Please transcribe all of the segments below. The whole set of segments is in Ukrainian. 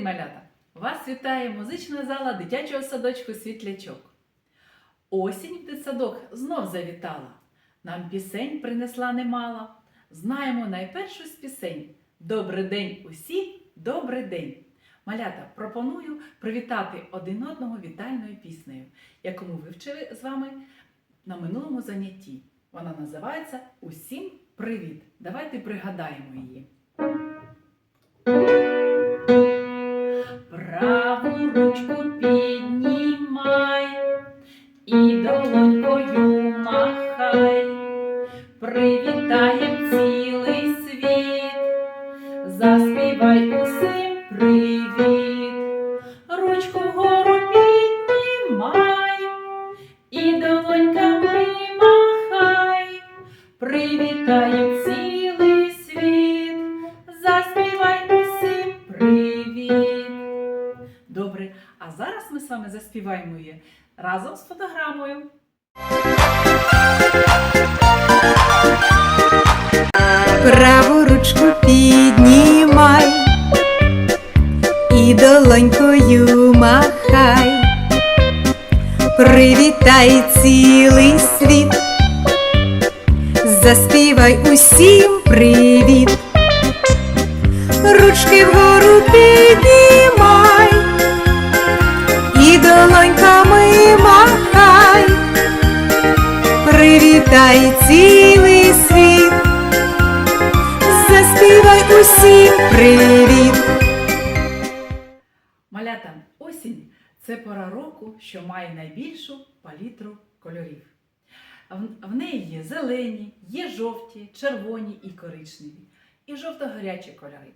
день, малята! Вас вітає музична зала дитячого садочку Світлячок. Осінь в дитсадок знов завітала. Нам пісень принесла немало. Знаємо найпершу з пісень. Добрий день усім, добрий день! Малята, пропоную привітати один одного вітальною піснею, яку ми вивчили з вами на минулому занятті. Вона називається Усім привіт! Давайте пригадаємо її. Праву ручку піднімай і долонькою махай, привітає цілий світ, заспівай усім привіт, ручку вгору піднімай і долоньками махай, привітає з вами заспіваємо її разом з фотограмою. Праву ручку піднімай і долонькою махай, привітай цілий світ, заспівай усім привітай цілий світ. Заспівай усім привіт. Малята, осінь це пора року, що має найбільшу палітру кольорів. В неї є зелені, є жовті, червоні і коричневі, і жовто-гарячі кольори.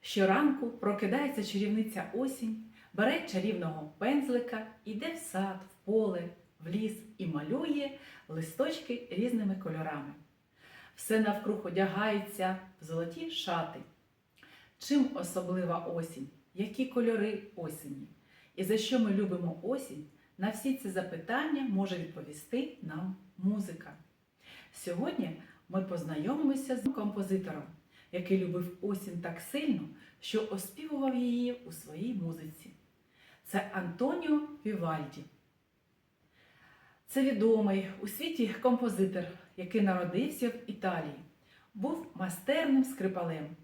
Щоранку прокидається чарівниця осінь, бере чарівного пензлика, іде в сад, в поле, в ліс і малює листочки різними кольорами. Все навкруг одягається в золоті шати. Чим особлива осінь? Які кольори осені? І за що ми любимо осінь? На всі ці запитання може відповісти нам музика. Сьогодні ми познайомимося з композитором, який любив осінь так сильно, що оспівував її у своїй музиці. Це Антоніо Вівальді. Це відомий у світі композитор, який народився в Італії, був майстерним скрипалем.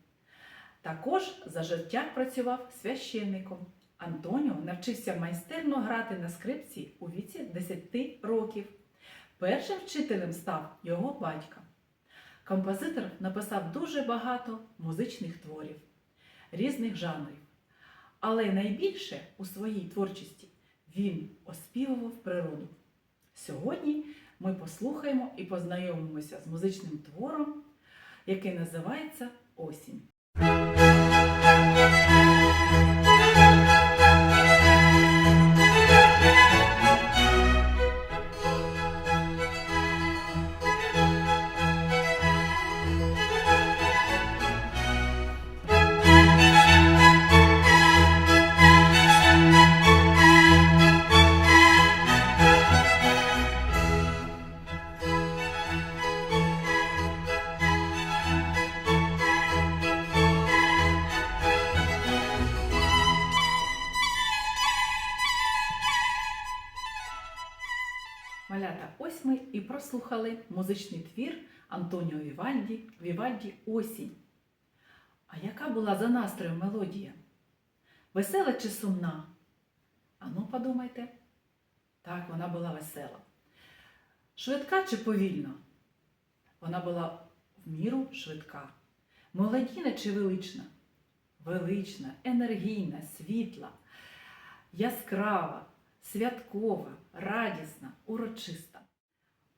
Також за життя працював священником. Антоніо навчився майстерно грати на скрипці у віці 10 років. Першим вчителем став його батько. Композитор написав дуже багато музичних творів різних жанрів. Але найбільше у своїй творчості він оспівував природу. Сьогодні ми послухаємо і познайомимося з музичним твором, який називається Осінь. Прослухали музичний твір Антоніо Вівальді Вівальді Осінь. А яка була за настроєм мелодія? Весела чи сумна? Ану, подумайте. Так, вона була весела. Швидка чи повільна? Вона була в міру швидка. Молодійна чи велична? Велична, енергійна, світла, яскрава, святкова, радісна, урочиста.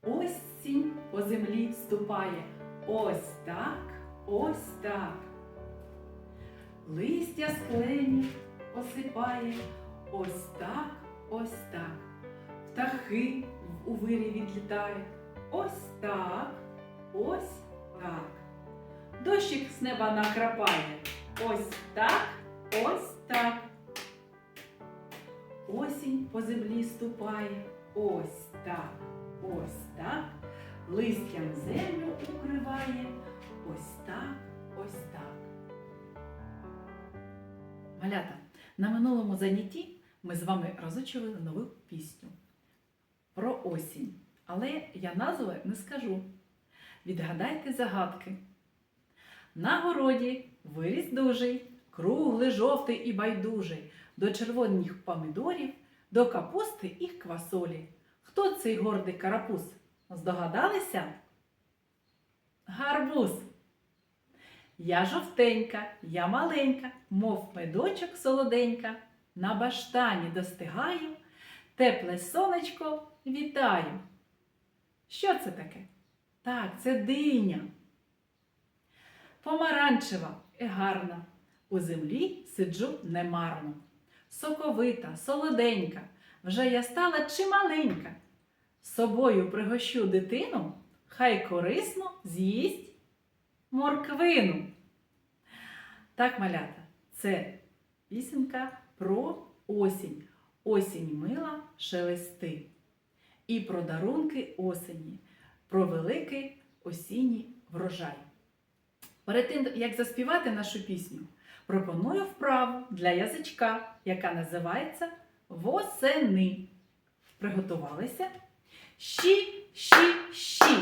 Осінь по землі ступає. Ось так, ось так. Листя склені осипає. Ось так, ось так. Птахи у вирі відлітають. Ось так, ось так. Дощик з неба накрапає. Ось так, ось так. Осінь по землі ступає. Ось так, ось так. Листям землю укриває. Ось так, ось так. Малята, на минулому занятті ми з вами розучували нову пісню про осінь. Але я назви не скажу. Відгадайте загадки. На городі виріс дужий, круглий, жовтий і байдужий, до червоних помідорів, до капусти і квасолі. Хто цей гордий карапуз? Здогадалися? Гарбуз. Я жовтенька, я маленька, мов медочок солоденька, на баштані достигаю, тепле сонечко вітаю. Що це таке? Так, це диня. Помаранчева і гарна. У землі сиджу немарно. Соковита, солоденька, вже я стала чималенька. Собою пригощу дитину, хай корисно з'їсть морквину. Так, малята, це пісенька про осінь. Осінь мила шелести. І про дарунки осені, про великий осінній врожай. Перед тим, як заспівати нашу пісню, пропоную вправу для язичка, яка називається восени. Приготувалися? Щі, щі, щі.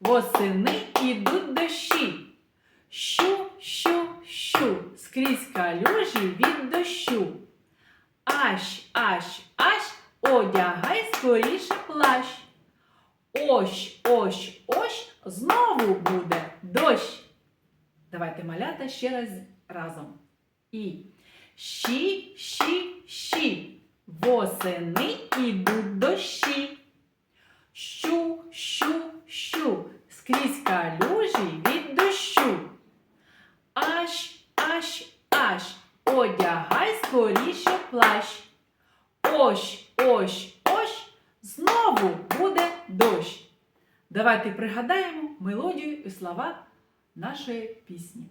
Восени ідуть дощі. Щу, щу, щу. Скрізь калюжі від дощу. Ащ, ащ, ащ, одягай скоріше плащ. Ощ, ощ, ощ, знову буде дощ. Давайте малята ще раз разом. І щі, щі, щі. Восени ідуть дощі. Щу, щу, щу. Скрізь калюжі від дощу. Ащ, ащ, ащ. Одягай скоріше плащ. Ощ, ощ, ощ. Знову буде дощ. Давайте пригадаємо мелодію і слова нашої пісні.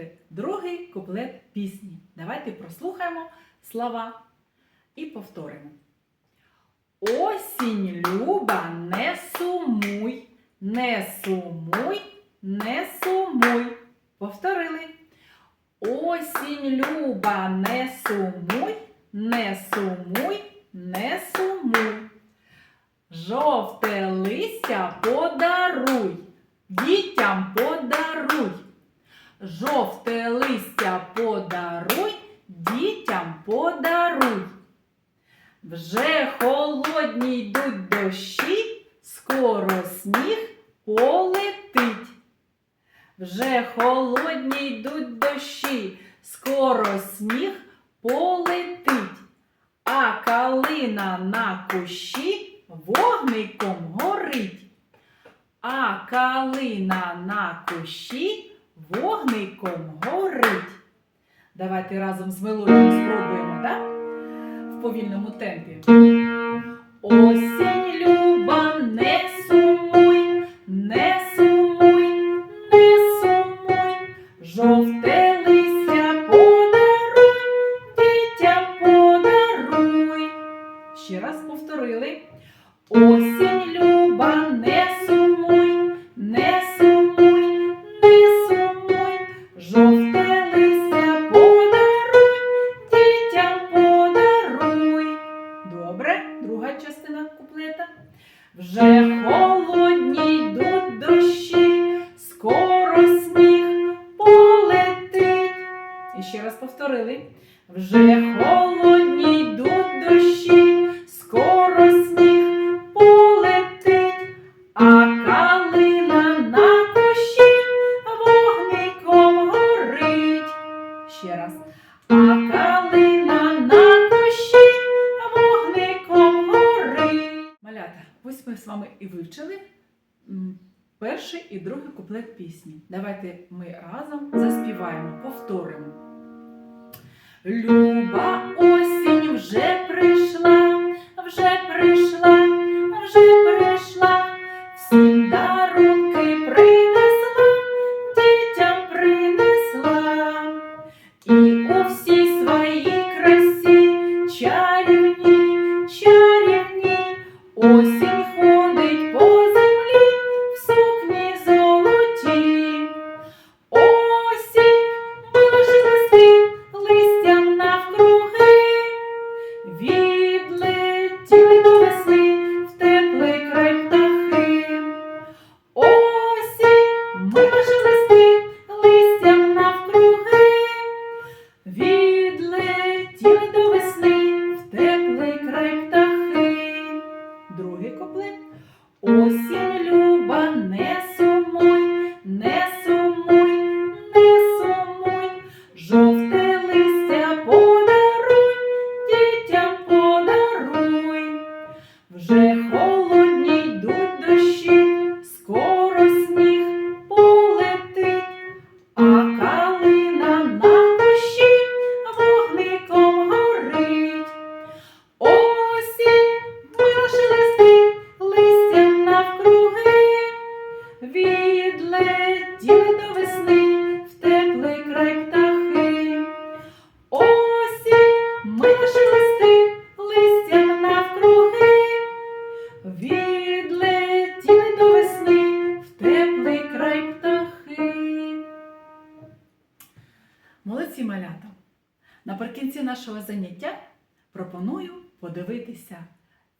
Вивчити другий куплет пісні. Давайте прослухаємо слова і повторимо. Осінь люба, не сумуй, не сумуй, не сумуй. Повторили. Осінь люба, не сумуй, не сумуй, не сумуй. Жовте листя подаруй, дітям подаруй. Жовте листя подаруй, дітям подаруй. Вже холодні йдуть дощі, скоро сніг полетить. Вже холодні йдуть дощі, скоро сніг полетить. А калина на кущі вогником горить. А калина на кущі вогником горить. Давайте разом з мелодією спробуємо, так? В повільному темпі. Осінь комплект пісні. Давайте ми разом заспіваємо, повторимо. Люба малята! Наприкінці нашого заняття пропоную подивитися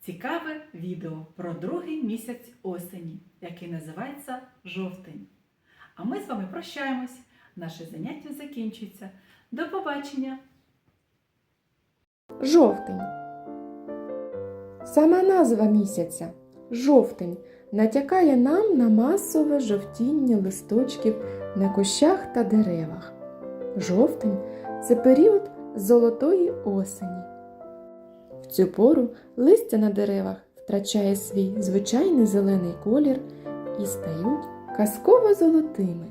цікаве відео про другий місяць осені, який називається жовтень. А ми з вами прощаємось. Наше заняття закінчується. До побачення! Жовтень. Сама назва місяця жовтень натякає нам на масове жовтіння листочків на кущах та деревах. Жовтень це період золотої осені. В цю пору листя на деревах втрачає свій звичайний зелений колір і стають казково золотими.